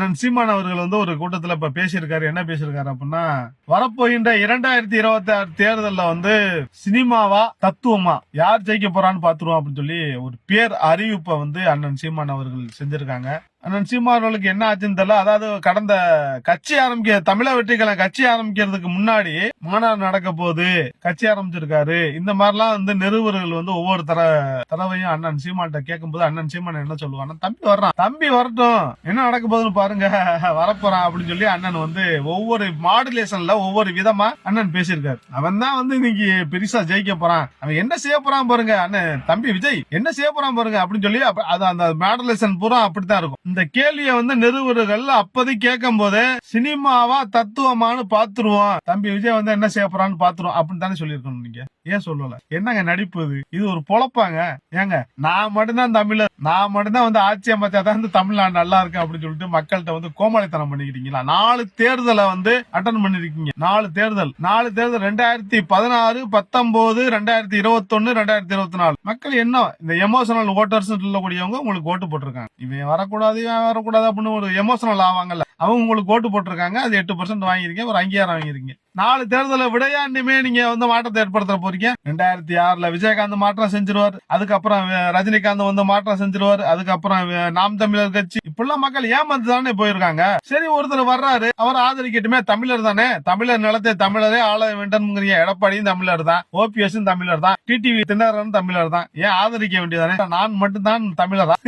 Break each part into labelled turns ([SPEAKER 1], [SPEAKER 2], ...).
[SPEAKER 1] அண்ணன் சீமான் அவர்கள் வந்து ஒரு கூட்டத்துல இப்ப பேசியிருக்காரு. என்ன பேசியிருக்காரு அப்படின்னா வரப்போகின்ற இரண்டாயிரத்தி இருபத்தி ஆறு தேர்தல்ல வந்து சினிமாவா தத்துவமா யார் ஜெயிக்க போறான்னு பாத்துருவோம் அப்படின்னு சொல்லி ஒரு பேர் அறிவிப்பை வந்து அண்ணன் சீமான் அவர்கள் செஞ்சிருக்காங்க. அண்ணன் சீமானவர்களுக்கு என்ன ஆச்சுன்னு தெரியல. அதாவது கடந்த கட்சி ஆரம்பிக்க தமிழக வெற்றிகளை கட்சி ஆரம்பிக்கிறதுக்கு முன்னாடி மாநாடு நடக்க போகுது. கட்சி ஆரம்பிச்சிருக்காரு. இந்த மாதிரிலாம் வந்து நிருபர்கள் வந்து ஒவ்வொரு தர தடவையும் அண்ணன் சீமான்கிட்ட கேட்கும்போது அண்ணன் சீமான் என்ன சொல்லுவாங்க தம்பி வர்றான். தம்பி வரட்டும். என்ன நடக்க போகுதுன்னு பாருங்க. வரப்போறான் அப்படின்னு சொல்லி அண்ணன் வந்து ஒவ்வொரு மாடுலேஷன்ல ஒவ்வொரு விதமா அண்ணன் பேசியிருக்காரு. அவன் தான் வந்து இன்னைக்கு பெருசா ஜெயிக்க போறான். அவன் என்ன செய்ய போறான் பாருங்க. அண்ணன் தம்பி விஜய் என்ன செய்ய போறான் பாருங்க அப்படின்னு சொல்லி அது அந்த மாடுலேஷன் பூரா அப்படித்தான் இருக்கும். இந்த கேள்வியை வந்து நிறுவனர்கள் அப்போதை கேட்கும் போதே சினிமாவா தத்துவமானு பாத்துருவோம் தம்பி விஜய் வந்து என்ன செய்ய போறான்னு பாத்துருவோம் அப்படின்னு தானே சொல்லியிருக்கணும் நீங்க. ஏன் சொல்லல? என்னங்க நடிப்பு இது? இது ஒரு பொழப்பாங்க. ஏங்க நான் மட்டும்தான் தமிழர் நான் மட்டும்தான் வந்து ஆட்சி அமைச்சா தான் வந்து தமிழ்நாடு நல்லா இருக்கு அப்படின்னு சொல்லிட்டு மக்கள்கிட்ட வந்து கோமாளித்தனம் பண்ணிக்கிட்டீங்களா? நாலு தேர்தலை வந்து அட்டன் பண்ணிருக்கீங்க. நாலு தேர்தல். நாலு தேர்தல் ரெண்டாயிரத்தி பதினாறு பத்தொன்பது ரெண்டாயிரத்தி இருபத்தொன்னு ரெண்டாயிரத்தி இருபத்தி நாலு மக்கள் என்ன இந்த எமோஷனல் ஓட்டர்ஸ் சொல்லக்கூடியவங்க உங்களுக்கு ஓட்டு போட்டிருக்காங்க. இவன் வரக்கூடாது இவன் வரக்கூடாது அப்படின்னு ஒரு எமோஷனல் ஆவாங்கல்ல. அவங்க உங்களுக்கு ஓட்டு போட்டிருக்காங்க அது எட்டு பர்சன்ட் வாங்கியிருக்கீங்க ஒரு அங்கீகாரம் வாங்கிருக்கீங்க நாலு தேர்தல விடையாண்டிமே நீங்க வந்து மாற்றத்தை ஏற்படுத்த போறீங்க? ரெண்டாயிரத்தி ஆறுல விஜயகாந்த் மாற்றம் செஞ்சிருவார் அதுக்கப்புறம் ரஜினிகாந்த் வந்து மாற்றம் செஞ்சிருவார் அதுக்கப்புறம் நாம் தமிழர் கட்சி. இப்பெல்லாம் மக்கள் ஏமாந்து தானே போயிருக்காங்க? சரி ஒருத்தர் வர்றாரு அவர் ஆதரிக்கட்டுமே தமிழர் தானே? தமிழர் நிலத்தை தமிழரே ஆள வேண்டும்ங்கிறீங்க எடப்பாடியும் தமிழர் தான் ஓபிஎஸ் தமிழர் தான் டிடிவி தினகரன் தமிழர் தான். ஏன் ஆதரிக்க வேண்டியதானே? நான் மட்டும்தான் தமிழரா?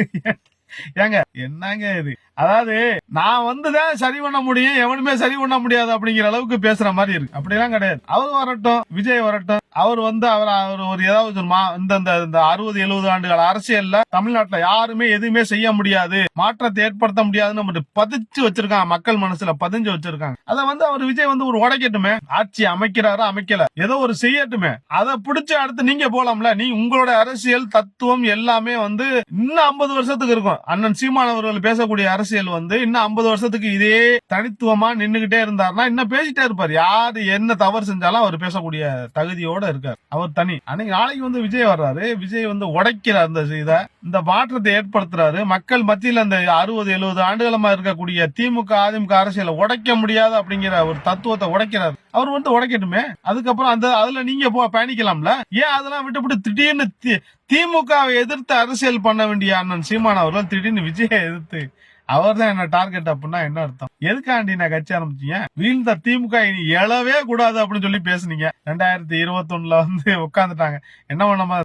[SPEAKER 1] ஏங்க என்னங்க இது? அதாவது நான் வந்துதான் சரி பண்ண முடியும் எவனுமே சரி பண்ண முடியாது அப்படிங்கிற அளவுக்கு பேசுற மாதிரி இருக்கு. அப்படிலாம் கிடையாது. அவர் வரட்டும் விஜய் வரட்டும். அவர் வந்து அவர் அவர் ஒரு ஏதாவது மா- இந்த இந்த அறுபது எழுபது ஆண்டுகள் அரசியல்ல தமிழ்நாட்டுல யாருமே எதுவுமே செய்ய முடியாது. மாற்றத்தை ஏற்படுத்த முடியாதுன்னு பதிச்சு வச்சிருக்காங்க. மக்கள் மனசுல பதிஞ்சு வச்சிருக்காங்க. அதை வந்து அவர் விஜய் வந்து ஒரு உடைக்கட்டுமே. ஆட்சி அமைக்கிறாரா அமைக்கல. ஏதோ ஒரு செய்யட்டுமே. அதை பிடிச்சு அடுத்து நீங்க போலாம்ல. நீ உங்களோட அரசியல் தத்துவம் எல்லாமே வந்து இன்னும் ஐம்பது வருஷத்துக்கு இருக்கும். அண்ணன் சீமான் அவர்கள் பேசக்கூடிய அரசியல் வந்து இன்னும் ஐம்பது வருஷத்துக்கு இதே தனித்துவமா நின்னுகிட்டே இருந்தாருன்னா இன்னும் பேசிட்டே இருப்பார். யாரு என்ன தவறு செஞ்சாலும் அவர் பேசக்கூடிய தகுதியோட இருக்கார். அவர் தனி. அன்னைக்கு நாளைக்கு வந்து விஜய் வர்றாரு. விஜய் வந்து உடைக்கிறார் இந்த இதை. இந்த மாற்றத்தை ஏற்படுத்துறாரு. மக்கள் மத்தியில் அந்த அறுபது எழுபது ஆண்டுகளமா இருக்கக்கூடிய திமுக அதிமுக அரசியலை உடைக்க முடியாது அப்படிங்கிற ஒரு தத்துவத்தை உடைக்கிறார். அவர் வந்து உடைக்கட்டுமே? அதுக்கப்புறம் அந்த அதுல நீங்க போ பயணிக்கலாம்ல? ஏன் அதெல்லாம் விட்டு விட்டு திடீர்னு தி- திமுகவை எதிர்த்து அரசியல் பண்ண வேண்டிய அண்ணன் சீமான் அவர்கள் திடீர்னு விஜயை எதிர்த்து அவர் தான் என்ன டார்கெட் அப்படின்னா என்ன அர்த்தம்? எதுக்காண்டி நான் கட்சி ஆரம்பிச்சீங்க? வீழ்ந்த திமுக இனி எழவே கூடாது அப்படின்னு சொல்லி பேசுனீங்க. ரெண்டாயிரத்தி இருபத்தி வந்து உட்காந்துட்டாங்க என்ன பண்ணாம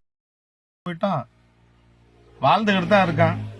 [SPEAKER 1] போயிட்டான். வாழ்ந்துகிட்டு தான் இருக்கான்.